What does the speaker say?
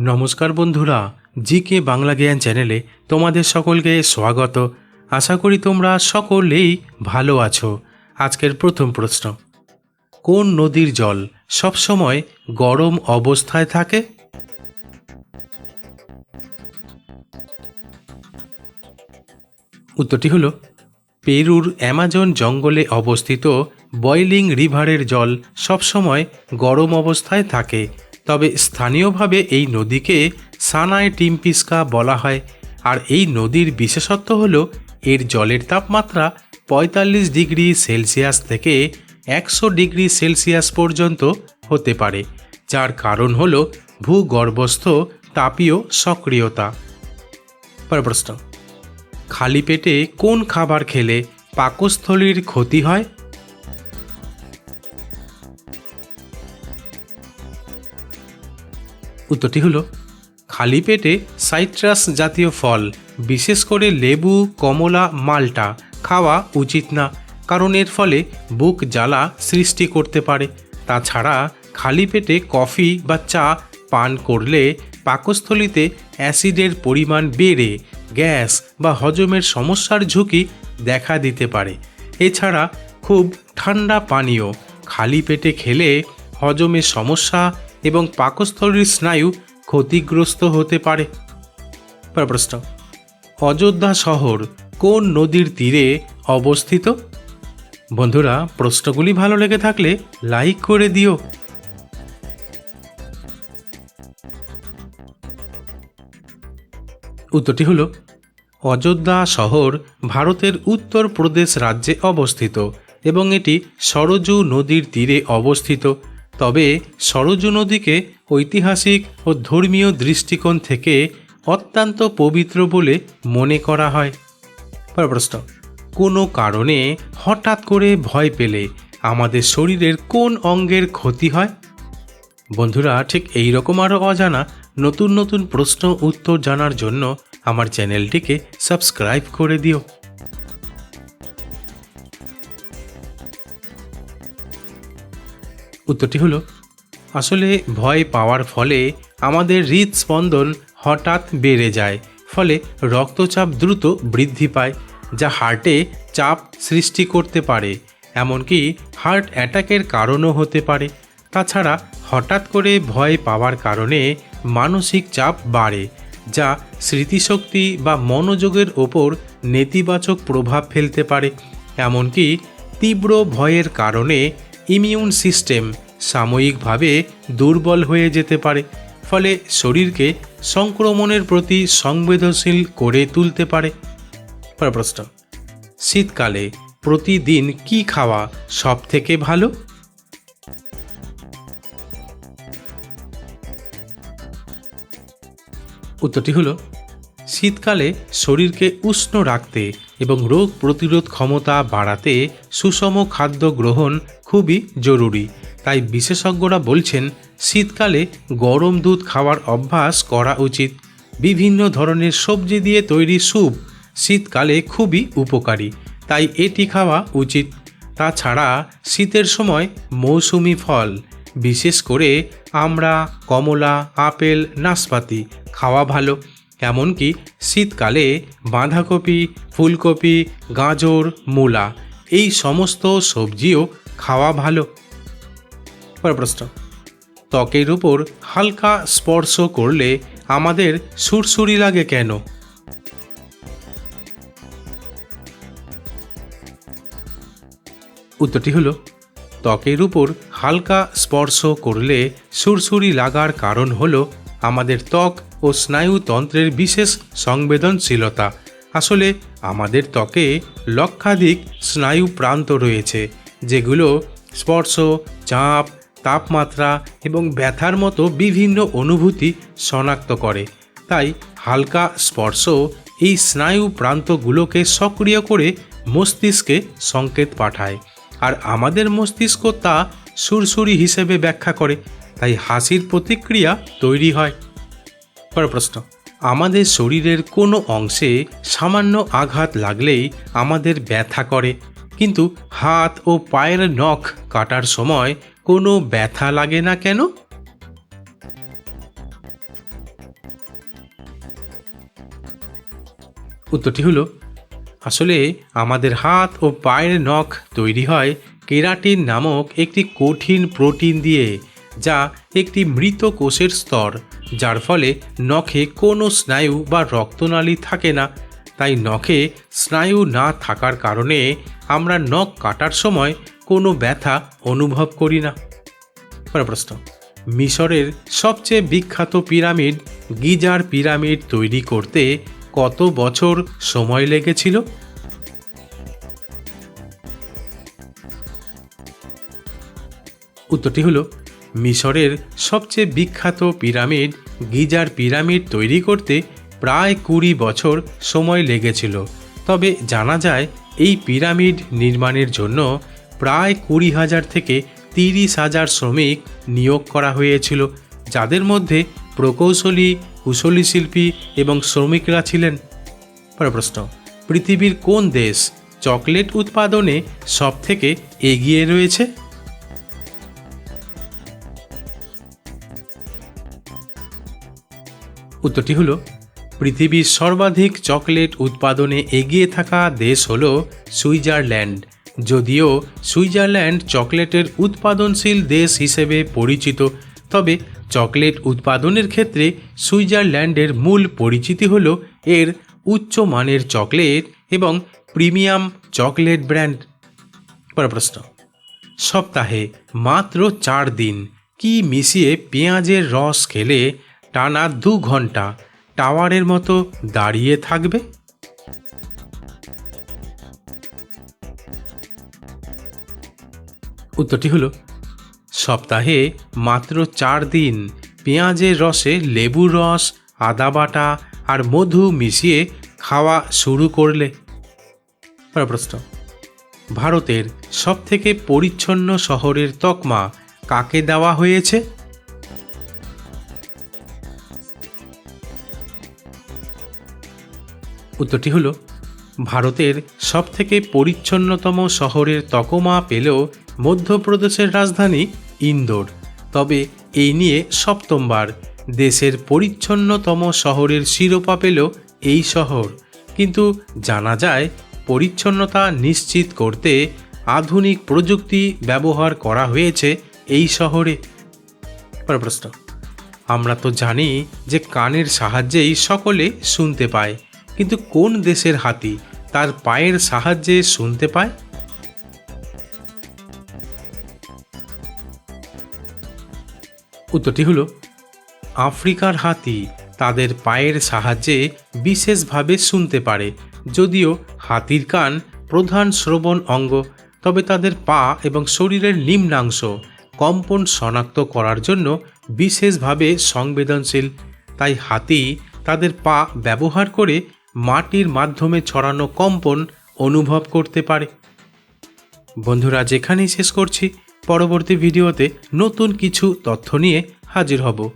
নমস্কার বন্ধুরা জি কে বাংলা জ্ঞান চ্যানেলে তোমাদের সকলকে স্বাগত। আশা করি তোমরা সকলেই ভালো আছো। আজকের প্রথম প্রশ্ন, কোন নদীর জল সবসময় গরম অবস্থায় থাকে? উত্তরটি হলো, পেরুর অ্যামাজন জঙ্গলে অবস্থিত বয়লিং রিভারের জল সবসময় গরম অবস্থায় থাকে। তবে স্থানীয়ভাবে এই নদীকে সানায় টিম্পিস্কা বলা হয়, আর এই নদীর বিশেষত্ব হল এর জলের তাপমাত্রা পঁয়তাল্লিশ ডিগ্রি সেলসিয়াস থেকে একশো ডিগ্রি সেলসিয়াস পর্যন্ত হতে পারে, যার কারণ হল ভূগর্ভস্থ তাপীয় সক্রিয়তা। প্রশ্ন, খালি পেটে কোন খাবার খেলে পাকস্থলীর ক্ষতি হয়? উত্তরটি হলো, খালি পেটে সাইট্রাস জাতীয় ফল, বিশেষ করে লেবু, কমলা, মালটা খাওয়া উচিত না, কারণ এর ফলে বুক জ্বালা সৃষ্টি করতে পারে। তাছাড়া খালি পেটে কফি বা চা পান করলে পাকস্থলীতে অ্যাসিডের পরিমাণ বেড়ে গ্যাস বা হজমের সমস্যার ঝুঁকি দেখা দিতে পারে। এছাড়া খুব ঠান্ডা পানীয় খালি পেটে খেলে হজমের সমস্যা এবং পাকস্থলীর স্নায়ু ক্ষতিগ্রস্ত হতে পারে। প্রশ্ন, অযোধ্যা শহর কোন নদীর তীরে অবস্থিত? বন্ধুরা, প্রশ্নগুলি ভালো লেগে থাকলে লাইক করে দিও। উত্তরটি হলো, অযোধ্যা শহর ভারতের উত্তর প্রদেশ রাজ্যে অবস্থিত এবং এটি সরজু নদীর তীরে অবস্থিত। তবে সরজু নদীকে ঐতিহাসিক ও ধর্মীয় দৃষ্টিকোণ থেকে অত্যন্ত পবিত্র বলে মনে করা হয়। প্রশ্ন, কোনো কারণে হঠাৎ করে ভয় পেলে আমাদের শরীরের কোন অঙ্গের ক্ষতি হয়? বন্ধুরা, ঠিক এই রকম আরও অজানা নতুন নতুন প্রশ্ন উত্তর জানার জন্য আমার চ্যানেলটিকে সাবস্ক্রাইব করে দিও। উত্তরটি হলো, আসলে ভয় পাওয়ার ফলে আমাদের হৃদস্পন্দন হঠাৎ বেড়ে যায়, ফলে রক্তচাপ দ্রুত বৃদ্ধি পায়, যা হার্টে চাপ সৃষ্টি করতে পারে। এমনকি হার্ট অ্যাটাকের কারণও হতে পারে। তাছাড়া হঠাৎ করে ভয় পাওয়ার কারণে মানসিক চাপ বাড়ে, যা স্মৃতিশক্তি বা মনোযোগের ওপর নেতিবাচক প্রভাব ফেলতে পারে। এমনকি তীব্র ভয়ের কারণে ইমিউন সিস্টেম সাময়িকভাবে দুর্বল হয়ে যেতে পারে, ফলে শরীরকে সংক্রমণের প্রতি সংবেদনশীল করে তুলতে পারে। প্রশ্ন, শীতকালে প্রতিদিন কি খাওয়া সব থেকে ভালো? উত্তরটি হলো, শীতকালে শরীরকে উষ্ণ রাখতে এবং রোগ প্রতিরোধ ক্ষমতা বাড়াতে সুষম খাদ্য গ্রহণ খুবই জরুরি। তাই বিশেষজ্ঞরা বলছেন, শীতকালে গরম দুধ খাওয়ার অভ্যাস করা উচিত। বিভিন্ন ধরনের সবজি দিয়ে তৈরি স্যুপ শীতকালে খুবই উপকারী, তাই এটি খাওয়া উচিত। তাছাড়া শীতের সময় মৌসুমি ফল, বিশেষ করে আমরা, কমলা, আপেল, নাশপাতি খাওয়া ভালো। এমনকি শীতকালে বাঁধাকপি, ফুলকপি, গাজর, মূলা এই সমস্ত সবজিও খাওয়া ভালো? পরের প্রশ্ন। ত্বকের উপর হালকা স্পর্শ করলে আমাদের সুরসুরি লাগে কেন? উত্তরটি হলো, ত্বকের উপর হালকা স্পর্শ করলে সুরসুরি লাগার কারণ হলো আমাদের ত্বক ও স্নায়ুতন্ত্রের বিশেষ সংবেদনশীলতা। আসলে আমাদের ত্বকে লক্ষাধিক স্নায়ু প্রান্ত রয়েছে। যেগুলো স্পর্শ, চাপ, তাপমাত্রা এবং ব্যথার মতো বিভিন্ন অনুভূতি শনাক্ত করে। তাই হালকা স্পর্শ এই স্নায়ু প্রান্তগুলোকে সক্রিয় করে মস্তিষ্কে সংকেত পাঠায়। আর আমাদের মস্তিষ্ক তা সুরসুরি হিসেবে ব্যাখ্যা করে, তাই হাসির প্রতিক্রিয়া তৈরি হয়। পরের প্রশ্ন, আমাদের শরীরের কোনো অংশে সামান্য আঘাত লাগলেই আমাদের ব্যথা করে? কিন্তু হাত ও পায়ের নখ কাটার সময় কোনো ব্যথা লাগে না কেন? উত্তরটি হলো, আসলে আমাদের হাত ও পায়ের নখ তৈরি হয় কেরাটিন নামক একটি কঠিন প্রোটিন দিয়ে, যা একটি মৃত কোষের স্তর, যার ফলে নখে কোনো স্নায়ু বা রক্তনালী থাকে না। তাই নখে স্নায়ু না থাকার কারণে আমরা নখ কাটার সময় কোনো ব্যথা অনুভব করি না। পরের প্রশ্ন, মিশরের সবচেয়ে বিখ্যাত পিরামিড গিজার পিরামিড তৈরি করতে কত বছর সময় লেগেছিল? উত্তরটি হলো, মিশরের সবচেয়ে বিখ্যাত পিরামিড গিজার পিরামিড তৈরি করতে প্রায় কুড়ি বছর সময় লেগেছিল। তবে জানা যায় এই পিরামিড নির্মাণের জন্য প্রায় কুড়ি হাজার থেকে তিরিশ হাজার শ্রমিক নিয়োগ করা হয়েছিল, যাদের মধ্যে প্রকৌশলী, কুশলী শিল্পী এবং শ্রমিকরা ছিলেন। প্রশ্ন, পৃথিবীর কোন দেশ চকলেট উৎপাদনে সবথেকে এগিয়ে রয়েছে? উত্তরটি হলো পৃথিবীর সর্বাধিক চকলেট উৎপাদনে এগিয়ে থাকা দেশ হল সুইজারল্যান্ড। যদিও সুইজারল্যান্ড চকলেটের উৎপাদনশীল দেশ হিসেবে পরিচিত, তবে চকলেট উৎপাদনের ক্ষেত্রে সুইজারল্যান্ডের মূল পরিচিতি হল এর উচ্চ মানের চকলেট এবং প্রিমিয়াম চকলেট ব্র্যান্ড। প্রশ্ন, সপ্তাহে মাত্র চার দিন কি মিশিয়ে পেঁয়াজের রস খেলে টানা দু ঘণ্টা টাওয়ারের মতো দাঁড়িয়ে থাকবে? উত্তরটি হলো, সপ্তাহে মাত্র চার দিন পেঁয়াজের রসে লেবুর রস, আদা বাটা আর মধু মিশিয়ে খাওয়া শুরু করলে। প্রশ্ন, ভারতের সবথেকে পরিচ্ছন্ন শহরের তকমা কাকে দেওয়া হয়েছে? উত্তরটি হলো, ভারতের সবথেকে পরিচ্ছন্নতম শহরের তকমা পেল মধ্যপ্রদেশের রাজধানী ইন্দোর। তবে এই নিয়ে সপ্তমবার দেশের পরিচ্ছন্নতম শহরের শিরোপা পেল এই শহর। কিন্তু জানা যায়, পরিচ্ছন্নতা নিশ্চিত করতে আধুনিক প্রযুক্তি ব্যবহার করা হয়েছে এই শহরে। প্রশ্ন, আমরা তো জানি যে কানের সাহায্যেই সকলে শুনতে পায়। কিন্তু কোন দেশের হাতি তার পায়ের সাহায্যে শুনতে পায়? উত্তরটি হলো, আফ্রিকার হাতি তাদের পায়ের সাহায্যে বিশেষভাবে শুনতে পারে। যদিও হাতির কান প্রধান শ্রবণ অঙ্গ, তবে তাদের পা এবং শরীরের নিম্নাংশ কম্পন শনাক্ত করার জন্য বিশেষভাবে সংবেদনশীল। তাই হাতি তাদের পা ব্যবহার করে মাটির মাধ্যমে ছড়ানো কম্পন অনুভব করতে পারে। বন্ধুরা, যেখানেই শেষ করছি, পরবর্তী ভিডিওতে নতুন কিছু তথ্য নিয়ে হাজির হব।